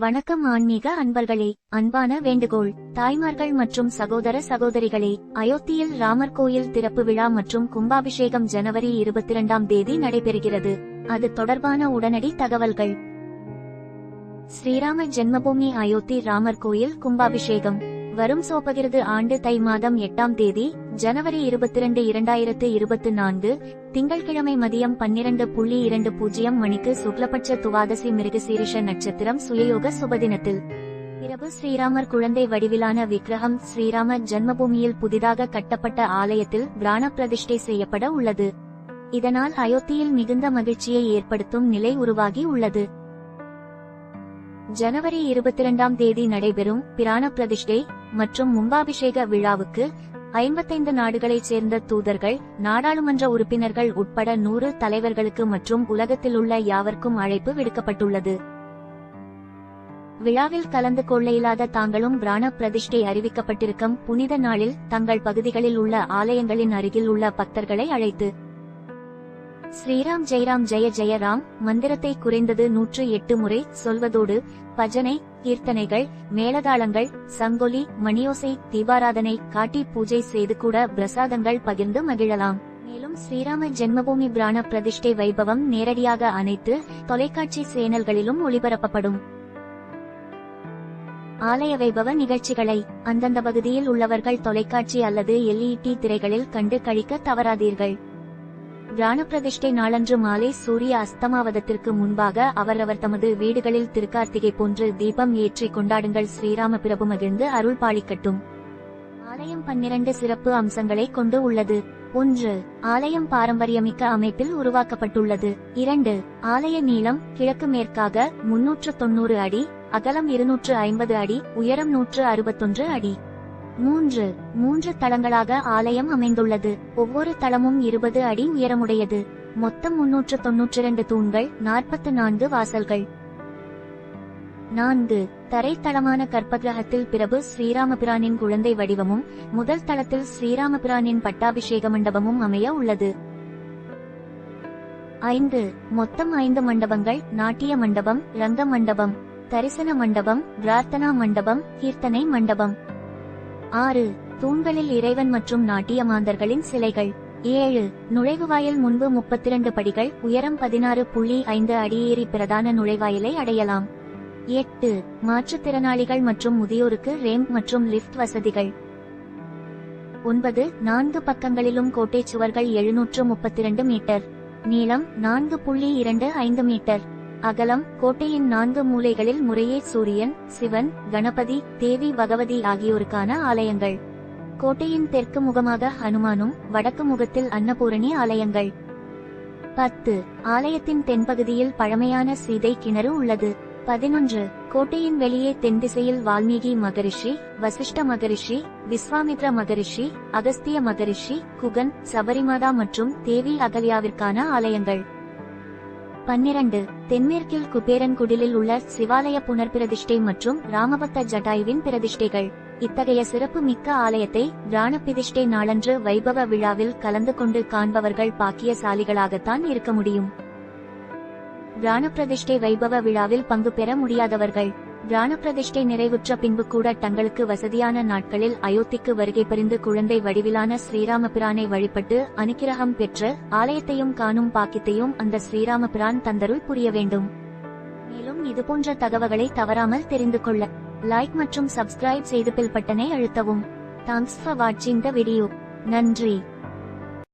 வணக்கம் ஆன்மீக அன்பர்களே அன்பான வேண்டுகோள். தாய்மார்கள் மற்றும் சகோதர சகோதரிகளே அயோத்தியில் ராமர் கோயில் திறப்பு விழா மற்றும் கும்பாபிஷேகம் ஜனவரி இருபத்தி இரண்டாம் தேதி நடைபெறுகிறது. அது தொடர்பான உடனடி தகவல்கள். ஸ்ரீராம ஜென்மபூமி அயோத்தி ராமர் கோயில் கும்பாபிஷேகம். வரும் சோப்பகிரது ஆண்டு தை மாதம் எட்டாம் தேதி ஜனவரி இருபத்தி ரெண்டு இரண்டாயிரத்து இருபத்தி நான்கு திங்கட்கிழமை மதியம் பன்னிரண்டு புள்ளி இரண்டு பூஜ்ஜியம் மணிக்கு சுக்லபட்ச துவாதசி மிருகசீரிஷ நட்சத்திரம் சுயயோக சுபதினத்தில் பிரபு ஸ்ரீராமர் குழந்தை வடிவிலான விக்கிரகம் ஸ்ரீராம ஜன்மபூமியில் புதிதாக கட்டப்பட்ட ஆலயத்தில் பிராண பிரதிஷ்டை செய்யப்பட உள்ளது. இதனால் அயோத்தியில் மிகுந்த மகிழ்ச்சியை ஏற்படுத்தும் நிலை உருவாகி உள்ளது. ஜனவரி இருபத்தி இரண்டாம் தேதி நடைபெறும் பிராண பிரதிஷ்டை மற்றும் மும்பாபிஷேக விழாவுக்கு ஐம்பத்தைந்து நாடுகளைச் சேர்ந்த தூதர்கள் நாடாளுமன்ற உறுப்பினர்கள் உட்பட நூறு தலைவர்களுக்கு மற்றும் உலகத்தில் உள்ள யாவர்க்கும் அழைப்பு விடுக்கப்பட்டுள்ளது. விழாவில் கலந்து கொள்ள இல்லாத தாங்களும் பிராண பிரதிஷ்டை அறிவிக்கப்பட்டிருக்கும் புனித நாளில் தங்கள் பகுதிகளில் உள்ள ஆலயங்களின் அருகில் உள்ள பக்தர்களை அழைத்து ஸ்ரீராம் ஜெயராம் ஜெய ஜெயராம் மந்திரத்தை குறைந்தது நூற்று எட்டு முறை சொல்வதோடு பஜனை கீர்த்தனைகள் மேலதாளங்கள் சங்கொலி மணியோசை தீபாராதனை காட்டி பூஜை செய்து கூட பிரசாதங்கள் பகிர்ந்து மகிழலாம். மேலும் ஸ்ரீராம ஜென்மபூமி பிராண பிரதிஷ்டை வைபவம் நேரடியாக அனைத்து தொலைக்காட்சி சேனல்களிலும் ஒளிபரப்பப்படும். ஆலய வைபவ நிகழ்ச்சிகளை அந்தந்த பகுதியில் உள்ளவர்கள் தொலைக்காட்சி அல்லது எல்இடி திரைகளில் கண்டு கழிக்க தவறாதீர்கள். பிராண பிரதிஷ்டை நாளன்று மாலை சூரிய அஸ்தமாவதத்திற்கு முன்பாக அவரவர் தமது வீடுகளில் திருக்கார்த்திகை போன்று தீபம் ஏற்றி கொண்டாடுங்கள். ஸ்ரீராம பிரபு மகிழ்ந்து அருள் பாலிக்கட்டும். ஆலயம் பன்னிரண்டு சிறப்பு அம்சங்களை கொண்டு உள்ளது. ஒன்று ஆலயம் பாரம்பரியமிக்க அமைப்பில் உருவாக்கப்பட்டுள்ளது. இரண்டு ஆலய நீளம் கிழக்கு மேற்காக முன்னூற்று தொன்னூறு அடி அகலம் இருநூற்று ஐம்பது அடி உயரம் நூற்று அறுபத்தொன்று அடி. மூன்று மூன்று தளங்களாக ஆலயம் அமைந்துள்ளது. ஒவ்வொரு தளமும் இருபது அடி உயரமுடையது. மொத்தம் முன்னூற்று தொன்னூற்றி இரண்டு தூண்கள் நாற்பத்து நான்கு வாசல்கள். நான்கு தரைத்தளமான கற்பகிரகத்தில் பிரபு ஸ்ரீராமபிரானின் குழந்தை வடிவமும் முதல் தளத்தில் ஸ்ரீராமபிரானின் பட்டாபிஷேக மண்டபமும் அமைய உள்ளது. ஐந்து மொத்தம் ஐந்து மண்டபங்கள் நாட்டிய மண்டபம் ரங்க மண்டபம் தரிசன மண்டபம் பிரார்த்தனா மண்டபம் கீர்த்தனை மண்டபம். ஆறு தூண்களில் இறைவன் மற்றும் நாட்டிய மாந்தர்களின் சிலைகள். ஏழு நுழைவுவாயில் முன்பு முப்பத்திரண்டு படிகள் உயரம் பதினாறு புள்ளி ஐந்து அடியேறி பிரதான நுழைவாயிலை அடையலாம். எட்டு மாற்றுத்திறனாளிகள் மற்றும் முதியோருக்கு ரேம்ப் மற்றும் லிஃப்ட் வசதிகள். ஒன்பது நான்கு பக்கங்களிலும் கோட்டை சுவர்கள் எழுநூற்று முப்பத்திரண்டு மீட்டர். நீளம் நான்கு புள்ளி இரண்டு ஐந்து மீட்டர். அகலம் கோட்டையின் நான்கு மூலைகளில் முறையே சூரியன் சிவன் கணபதி தேவி பகவதி ஆகியோருக்கான ஆலயங்கள். கோட்டையின் தெற்கு முகமாக ஹனுமானும் வடக்கு முகத்தில் அன்னபூரணி ஆலயங்கள். பத்து. ஆலயத்தின் தென்பகுதியில் பழமையான சீதை கிணறு உள்ளது. பதினொன்று. கோட்டையின் வெளியே தென் திசையில் வால்மீகி மகரிஷி வசிஷ்ட மகரிஷி விஸ்வாமித்ர மகரிஷி அகஸ்திய மகரிஷி குகன் சபரிமாதா மற்றும் தேவி அகல்யாவிற்கான ஆலயங்கள். பன்னிரண்டு தென்மேற்கில் குபேரன் குடிலில் உள்ள சிவாலய புனர்பிரதிஷ்டை மற்றும் ராமபக்த ஜட்டாயுவின் பிரதிஷ்டைகள். இத்தகைய சிறப்பு மிக்க ஆலயத்தை பிராண பிரதிஷ்டை நாளன்று வைபவ விழாவில் கலந்து கொண்டு காண்பவர்கள் பாக்கியசாலிகளாகத்தான் இருக்க முடியும். பிராண பிரதிஷ்டை வைபவ விழாவில் பங்கு பெற முடியாதவர்கள். பிராண பிரதிஷ்டை நிறைவுற்ற பின்பு கூட தங்களுக்கு வசதியான நாட்களில் அயோத்திக்கு வருகை பறிந்து குழந்தை வடிவிலான ஸ்ரீராம பிரானை வழிபட்டு அனுக்கிரகம் பெற்று ஆலயத்தையும் காணும் பாக்கியத்தையும் அந்த ஸ்ரீராம பிரான் தந்தருள் புரிய வேண்டும். மேலும் இதுபோன்ற தகவல்களை தவறாமல் தெரிந்து கொள்ள லைக் மற்றும் சப்ஸ்கிரைப் செய்து பில் பட்டனை அழுத்தவும். தேங்க்ஸ் ஃபார் வாட்சிங் த வீடியோ நன்றி.